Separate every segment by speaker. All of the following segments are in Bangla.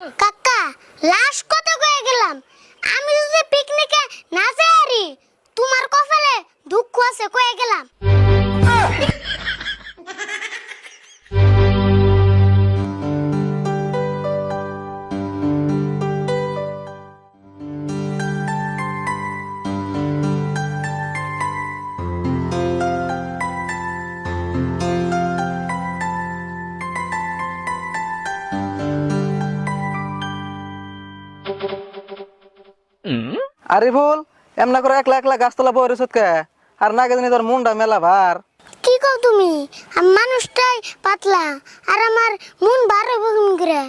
Speaker 1: কাকা, লাশ কত কয়ে গেলাম? আমি যদি পিকনিকে না যাই তোমার কপালে দুঃখ আছে, কয়ে গেলাম।
Speaker 2: আরে ভুল এমনা করে একলা একলা গাছতলা বই রসত কে? আর না গেদিনি তোর মুন্ডা মেলা ভার।
Speaker 1: কি কও তুমি? আমি মানুষটাই পাতলা আর আমার মন বার হইব কেমন করে।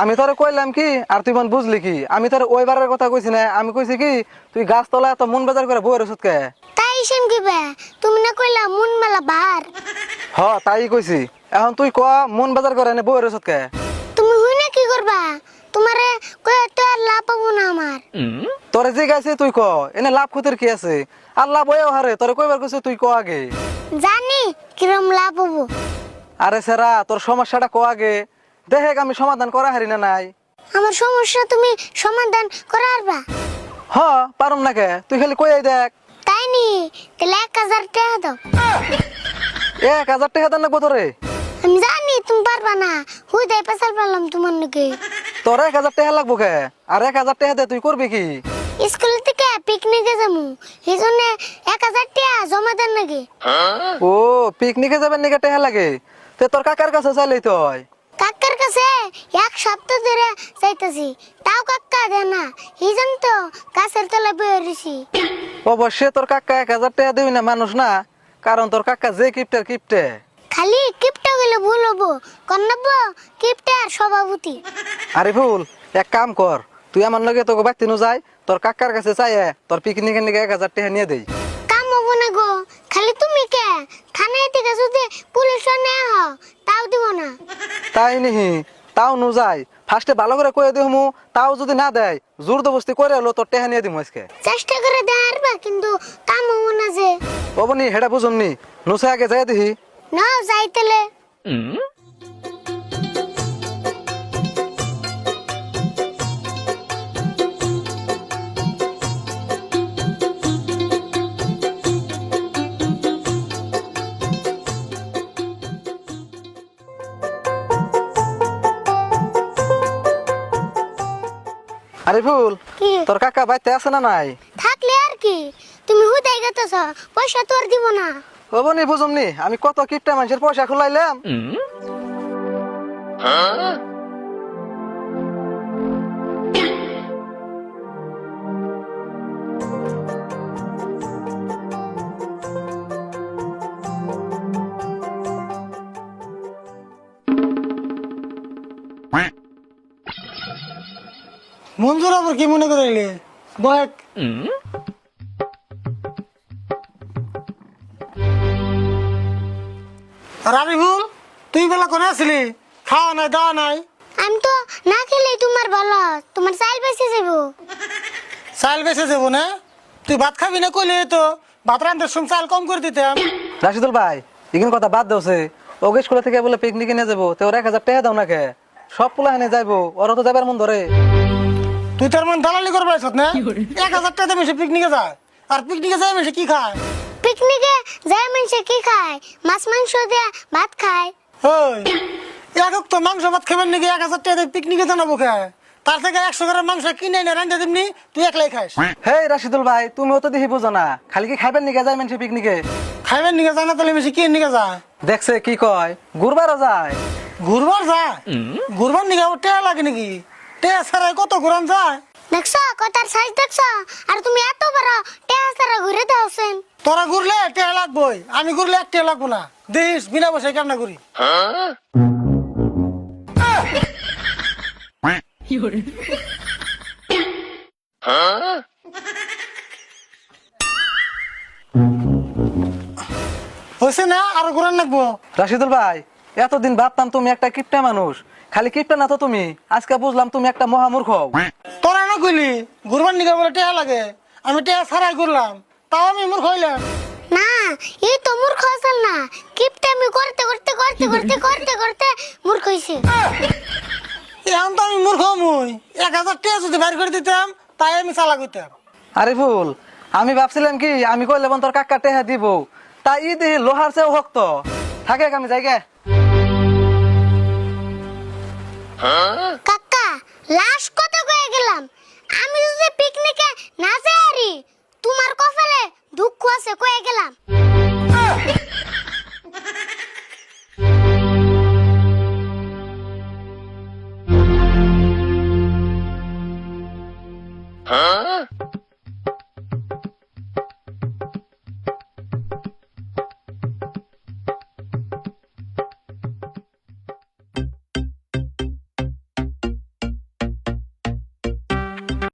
Speaker 2: আমি তোরে কইলাম কি আর তুই মন বুঝলি কি? আমি তোর ওই বারের কথা কইছি না আমি কইছি কি তুই গাছতলা এত মন বাজার করে বই রসত কে?
Speaker 1: তাই সেন কিবে তুমি না কইলা মন মেলা বার
Speaker 2: হ তাই কইছি। এখন তুই ক মন বাজার করে এনে বই রসত কে?
Speaker 1: তুমি হুই না কি করবা? তোমারে কয়ে তো আর লাভ পাবো না আমার।
Speaker 2: তোরে যে গাইছে তুই ক এনে লাভ ক্ষতির কি আছে? আর লাভ হয়েও হারে তোরে কইবার কইছে তুই ক আগে?
Speaker 1: জানি কিরম লাভ হব।
Speaker 2: আরে সেরা তোর সমস্যাটা ক আগে? দেখে আমি সমাধান করা হারি না নাই।
Speaker 1: আমার সমস্যা তুমি সমাধান করারবা
Speaker 2: হ পারুম না কে তুই খালি কই দেখ।
Speaker 1: তাই নি? তাহলে এক হাজার টাকা দাও।
Speaker 2: এক হাজার টাকা দেন লাগবো তোরে।
Speaker 1: আমি জানি তুমি পারবা না হুই দেয় পেশাল পারলাম তোমার নাকি
Speaker 2: তোর এক হাজার টাকা লাগবো কে? আর এক হাজার টাকা দে তুই করবি কি?
Speaker 1: স্কুল থেকে পিকনিকে যাব। এই জন্য এক হাজার টাকা জমা দেন নাকি?
Speaker 2: ও পিকনিকে যাবেন নাকি টাকা লাগে? তে তোর কাকার কাছে চাইলেই তুই
Speaker 1: কাকার কাছে এক সপ্তাহ ধরে চাইতেছি। তাও কাকা দে না। এই জন্য তো গাছের তলায় বয়ে রয়েছি।
Speaker 2: অবশ্যই তোর কাকা এক হাজার টাকা দিবি না মানুষ না। কারণ তোর কাকা যে কিপটার কিপটে।
Speaker 1: খালি কিপটা গেলে ভুল হব। কন্যাব্য কিপটার সভাপতি।
Speaker 2: আরে ভুল এক কাম কর তুই আমার লগে তোকে বাড়তি নো যাই তোর কাকার কাছে চাইয়ে তোর পিকনিকের নিকে এক হাজার টাকা নিয়ে দেই।
Speaker 1: কাম হব না গো খালি তুমি কে? থানায় থেকে যদি পুলিশ নেওয়া হও তাও দিব না।
Speaker 2: তাই নিহি তাও নু যাই ফার্স্টে ভালো করে কয়ে দিমু তাও যদি না দেয় জোর দবস্তি করে হলো তোর টেহা নিয়ে দিমু আজকে।
Speaker 1: চেষ্টা করে দেওয়ার কিন্তু কাম হব না যে।
Speaker 2: ওবনি হেডা বুঝুমনি নুসে আগে যাই দিহি।
Speaker 1: নাও যাইতেলে
Speaker 2: আরে ফুল
Speaker 1: কি
Speaker 2: তোর কাকা বাইতে আছে না নাই
Speaker 1: থাকলে আর কি তুমি হুদাই গেতেছ পয়সা তোর দিব না
Speaker 2: ওবনি বুঝুমনি আমি কত কিপটা মানুষের পয়সা খুলাইলাম
Speaker 3: মঞ্জুর আবার কি মনে করে বয়েক রাবিবুল তুই বেলা কোনে আসলি? খাওয়া নাই দাওয়া নাই?
Speaker 1: আমি তো না খেলেই তোমার ভালো তোমার চাইল বেঁচে যাব।
Speaker 3: চাল বেঁচে যাব না? তুই ভাত খাবি না কইলে তো? ভাত রান্ধতে শুন চাল কম করে দিতাম।
Speaker 2: রাশিদুল ভাই এখানে কথা বাদ দেওছে ওকে স্কুলে থেকে বলে পিকনিকে নিয়ে যাব তো ওর এক হাজার টাকা দাও না কে? সব পোলা এনে যাইবো ওরা তো যাবার মন ধরে।
Speaker 3: তুই তার মন দালালি করবে না? এক হাজার টাকা দিয়ে পিকনিকে যায়। আর পিকনিকে যায় মেশে কি খায়?
Speaker 1: পিকনিকে যায় মানুষে কি খায়? মাছ মাংস দিয়ে ভাত খায়।
Speaker 3: ওই একক তো মাংস ভাত খাবেন নাকি এক হাজার টাকা পিকনিকে জানাব খায় তার থেকে একশো গ্রাম মাংস কিনে এনে রান্ধে দিবনি তুই একলাই খাস
Speaker 2: হে রাশিদুল ভাই তুমিও তো দেখি বুঝো না। খালি কি খাইবেন নিকে যায় মানুষ পিকনিকে
Speaker 3: খাইবেন নিকে জানা তাহলে বেশি কি নিকে যায়?
Speaker 2: দেখছে কি কয়? ঘুরবারও যায়।
Speaker 3: ঘুরবার যায়? ঘুরবার নিকে টেয়া লাগে নাকি? টেয়া ছাড়াই কত ঘুরান যায়?
Speaker 1: দেখছ কথার সাইজ দেখছ? আর তুমি এত বড় টেহা সারা ঘুরে দাওছেন
Speaker 3: তোরা ঘুরলে টেয়া লাগবই। আমি ঘুরলে এক লাগবো না। দেশ বিনা পয়সায় কেমন ঘুরি? হয়েছে না আরও ঘুরান লাগবো?
Speaker 2: রাশিদুল ভাই এতদিন ভাবতাম তুমি একটা কিপটা মানুষ। খালি কিপটা না তো তুমি। আজকে বুঝলাম তুমি একটা মহামূর্খ।
Speaker 3: তোরা না কইলি ঘুরবার নিকে বলে টেয়া লাগে। আমি টেয়া ছাড়াই ঘুরলাম। তাও আমি মূর্খ হইলাম।
Speaker 1: না এই তো মূর্খ আসল না। কিপটা আমি করতে করতে করতে করতে করতে করতে মূর্খ হইছে।
Speaker 3: এখন তো আমি মূর্খ মুই এক হাজার টাকা যদি বাইর করে দিতাম তাই আমি চালা করতাম
Speaker 2: আরে ফুল আমি ভাবছিলাম কি আমি কইলে বোন তোর কাকা টেহা দিব। তা ই দি লোহার চেয়েও শক্ত থাকে আমি যাই গে।
Speaker 1: কাকা লাশ কত কয়ে গেলাম? আমি যদি পিকনিকে না যাই আরি তোমার কপালে দুঃখ আছে কয়ে গেলাম।